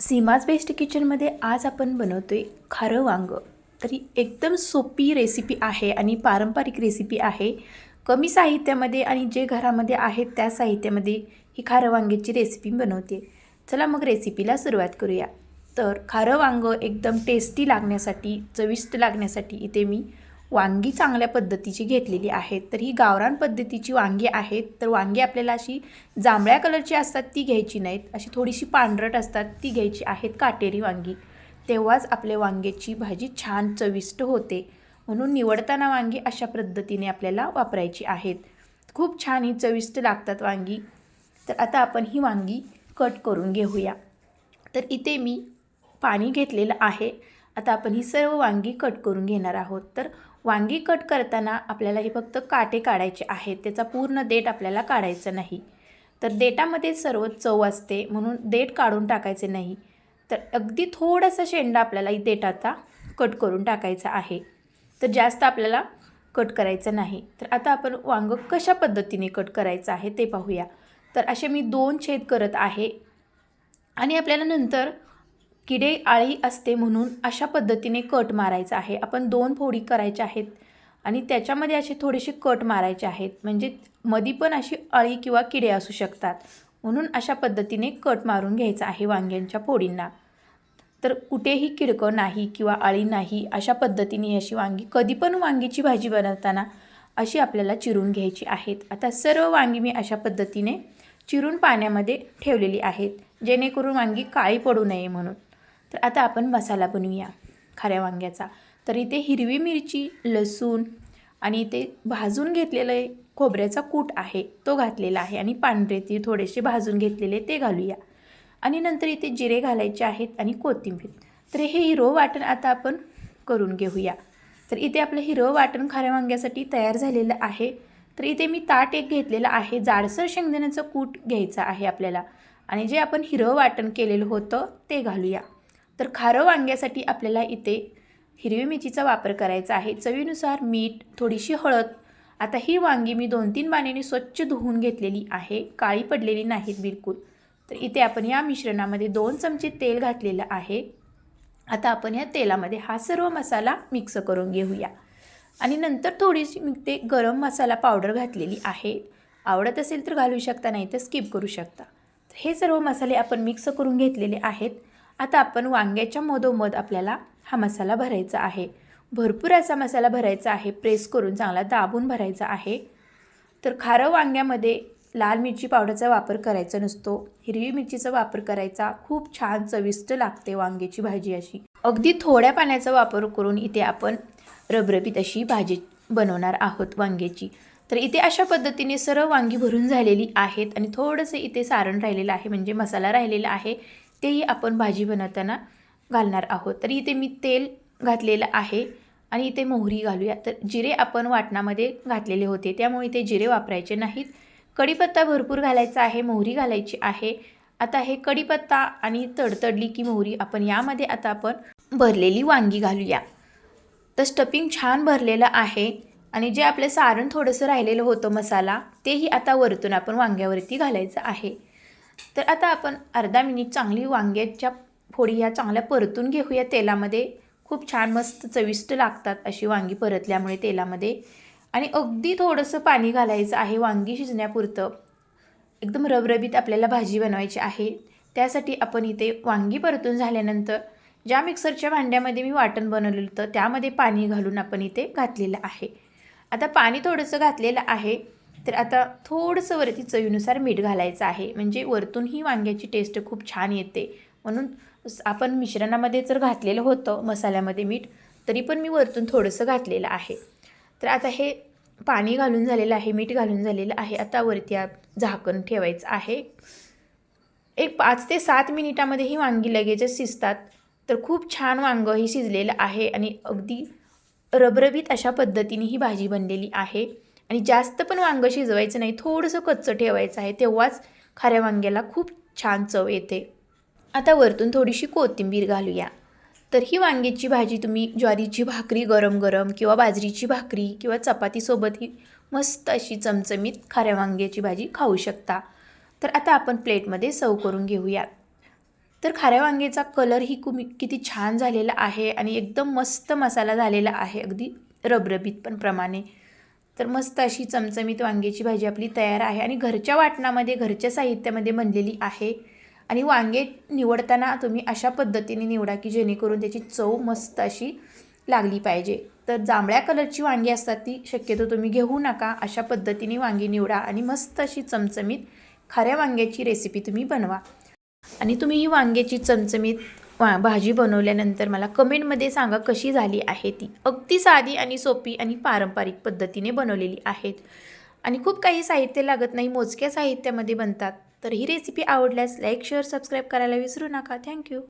Seema's best किचनमध्ये आज आपण बनवतो आहे खारं वांग. तरी एकदम सोपी रेसिपी आहे आणि पारंपरिक रेसिपी आहे. कमी साहित्यामध्ये आणि जे घरामध्ये आहेत त्या साहित्यामध्ये ही खारं वांग्याची रेसिपी बनवते. चला मग रेसिपीला सुरुवात करूया. तर खारं वांग एकदम टेस्टी लागण्यासाठी चविष्ट लागण्यासाठी इथे मी वांगी चांगल्या पद्धतीची घेतलेली आहेत तर ही गावरान पद्धतीची वांगी आहेत तर वांगी आपल्याला अशी जांभळ्या कलरची असतात ती घ्यायची नाहीत. अशी थोडीशी पांढरट असतात ती घ्यायची आहेत काटेरी वांगी. तेव्हाच आपल्या वांग्याची भाजी छान चविष्ट होते. म्हणून निवडताना वांगी अशा पद्धतीने आपल्याला वापरायची आहेत. खूप छान ही चविष्ट लागतात वांगी. तर आता आपण ही वांगी कट करून घेऊया. तर इथे मी पाणी घेतलेलं आहे. आता आपण ही सर्व वांगी कट करून घेणार आहोत. तर वांगी कट करताना आपल्याला हे फक्त काटे काढायचे आहेत. त्याचा पूर्ण देठ आपल्याला काढायचं नाही. तर देठामध्ये सर्व चव असते म्हणून देठ काढून टाकायचे नाही. तर अगदी थोडासा शेंडा आपल्याला ही देठाचा कट करून टाकायचा आहे. तर जास्त आपल्याला कट करायचं नाही. तर आता आपण वांग कशा पद्धतीने कट करायचं आहे ते पाहूया. तर असे मी दोन छेद करत आहे. आणि आपल्याला नंतर किडे आळी असते म्हणून अशा पद्धतीने कट मारायचा आहे. आपण दोन फोडी करायच्या आहेत आणि त्याच्यामध्ये असे थोडेसे कट मारायचे आहेत. म्हणजे मधी पण अशी अळी किंवा किडे असू शकतात. म्हणून अशा पद्धतीने कट मारून घ्यायचा आहे वांग्यांच्या फोडींना. तर कुठेही किडकं नाही किंवा आळी नाही अशा पद्धतीने अशी वांगी कधी पण वांगीची भाजी बनवताना अशी आपल्याला चिरून घ्यायची आहेत. आता सर्व वांगी मी अशा पद्धतीने चिरून पाण्यामध्ये ठेवलेली आहेत. जेणेकरून वांगी काळी पडू नये म्हणून. तर आता आपण मसाला बनवूया खाऱ्या वांग्याचा. तर इथे हिरवी मिरची लसूण आणि इथे भाजून घेतलेलं आहे खोबऱ्याचा कूट आहे तो घातलेला आहे आणि पांढरे ती थोडेसे भाजून घेतलेले ते घालूया. आणि नंतर इथे जिरे घालायचे आहेत आणि कोथिंबीर. तर हे हिरो वाटण आता आपण करून घेऊया. तर इथे आपलं हिरो वाटण खाऱ्या वांग्यासाठी तयार झालेलं आहे. तर इथे मी ताट एक घेतलेलं आहे जाडसर शेंगदाण्याचं कूट घ्यायचं आहे आपल्याला. आणि जे आपण हिरवं वाटण केलेलं होतं ते घालूया. तर खारं वांग्यासाठी आपल्याला इथे हिरवी मिरचीचा वापर करायचा आहे. चवीनुसार मीठ थोडीशी हळद. आता ही वांगी मी दोन तीन पाण्याने स्वच्छ धुवून घेतलेली आहे. काळी पडलेली नाहीत बिलकुल. तर इथे आपण या मिश्रणामध्ये दोन चमचे तेल घातलेलं आहे. आता आपण या तेलामध्ये हा सर्व मसाला मिक्स करून घेऊया. आणि नंतर थोडीशी मी ते गरम मसाला पावडर घातलेली आहे. आवडत असेल तर घालू शकता नाही तर स्किप करू शकता. हे सर्व मसाले आपण मिक्स करून घेतलेले आहेत. आता आपण वांग्याच्या मधोमध आपल्याला हा मसाला भरायचा आहे. भरपूर असा मसाला भरायचा आहे. प्रेस करून चांगला दाबून भरायचा आहे. तर खारं वांग्यामध्ये लाल मिरची पावडरचा वापर करायचा नसतो. हिरवी मिरचीचा वापर करायचा. खूप छान चविष्ट लागते वांग्याची भाजी अशी. अगदी थोड्या पाण्याचा वापर करून इथे आपण रबरबीत अशी भाजी बनवणार आहोत वांग्याची. तर इथे अशा पद्धतीने सर्व वांगी भरून झालेली आहेत आणि थोडंसं इथे सारण राहिलेलं आहे. म्हणजे मसाला राहिलेला आहे. तेही आपण भाजी बनवताना घालणार आहोत. तर इथे मी तेल घातलेलं आहे आणि इथे मोहरी घालूया. तर जिरे आपण वाटणामध्ये घातलेले होते. त्यामुळे इथे जिरे वापरायचे नाहीत. कढीपत्ता भरपूर घालायचा आहे मोहरी घालायची आहे. आता हे कढीपत्ता आणि तडतडली की मोहरी आपण यामध्ये आता आपण भरलेली वांगी घालूया. तर स्टपिंग छान भरलेलं आहे आणि जे आपलं सारण थोडंसं राहिलेलं होतं मसाला तेही आता वरतून आपण वांग्यावरती घालायचं आहे. तर आता आपण अर्धा मिनिट चांगली वांग्याच्या फोडी ह्या चांगल्या परतून घेऊया तेलामध्ये. खूप छान मस्त चविष्ट लागतात अशी वांगी परतल्यामुळे तेलामध्ये. आणि अगदी थोडंसं पाणी घालायचं आहे वांगी शिजण्यापुरतं. एकदम रबरबीत आपल्याला भाजी बनवायची आहे. त्यासाठी आपण इथे वांगी परतून झाल्यानंतर ज्या मिक्सरच्या भांड्यामध्ये मी वाटण बनवलेलं होतं त्यामध्ये पाणी घालून आपण इथे घातलेलं आहे. आता पाणी थोडंसं घातलेलं आहे. तर आता थोडंसं वरती चवीनुसार मीठ घालायचं आहे. म्हणजे वरतून ही वांग्याची टेस्ट खूप छान येते. म्हणून आपण मिश्रणामध्ये जर घातलेलं होतं मसाल्यामध्ये मीठ तरी पण मी वरतून थोडंसं घातलेलं आहे. तर आता हे पाणी घालून झालेलं आहे मीठ घालून झालेलं आहे. आता वरती झाकण ठेवायचं आहे. एक पाच ते सात मिनिटामध्ये ही वांगी लगेचच शिजतात. तर खूप छान वांगं ही शिजलेलं आहे आणि अगदी रबरबीत अशा पद्धतीने ही भाजी बनलेली आहे. आणि जास्त पण वांगं शिजवायचं नाही थोडंसं कच्चं ठेवायचं आहे तेव्हाच खाऱ्या वांग्याला खूप छान चव येते. आता वरतून थोडीशी कोथिंबीर घालूया. तर ही वांग्याची भाजी तुम्ही ज्वारीची भाकरी गरम गरम किंवा बाजरीची भाकरी किंवा चपातीसोबत ही मस्त अशी चमचमीत खाऱ्या वांग्याची भाजी खाऊ शकता. तर आता आपण प्लेटमध्ये सव करून घेऊयात. तर खाऱ्या वांग्याचा कलरही कुमी किती छान झालेला आहे आणि एकदम मस्त मसाला झालेला आहे. अगदी रबरबीत पण प्रमाणे. तर मस्त अशी चमचमीत वांग्याची भाजी आपली तयार आहे आणि घरच्या वाटणामध्ये घरच्या साहित्यामध्ये बनलेली आहे. आणि वांगे निवडताना तुम्ही अशा पद्धतीने निवडा की जेणेकरून त्याची चव मस्त अशी लागली पाहिजे. तर जांभळ्या कलरची वांगी असतात ती शक्यतो तुम्ही घेऊ नका. अशा पद्धतीने वांगी निवडा आणि मस्त अशी चमचमीत खाऱ्या वांग्याची रेसिपी तुम्ही बनवा. आणि तुम्ही ही वांग्याची चमचमीत वा भाजी बनवल्यानंतर मला कमेंटमध्ये सांगा कशी झाली आहे ती. अगदी साधी आणि सोपी आणि पारंपरिक पद्धतीने बनवलेली आहेत. आणि खूप काही साहित्य लागत नाही मोजक्या साहित्यामध्ये बनतात. तर ही रेसिपी आवडल्यास लाईक शेअर सबस्क्राईब करायला विसरू नका. थँक्यू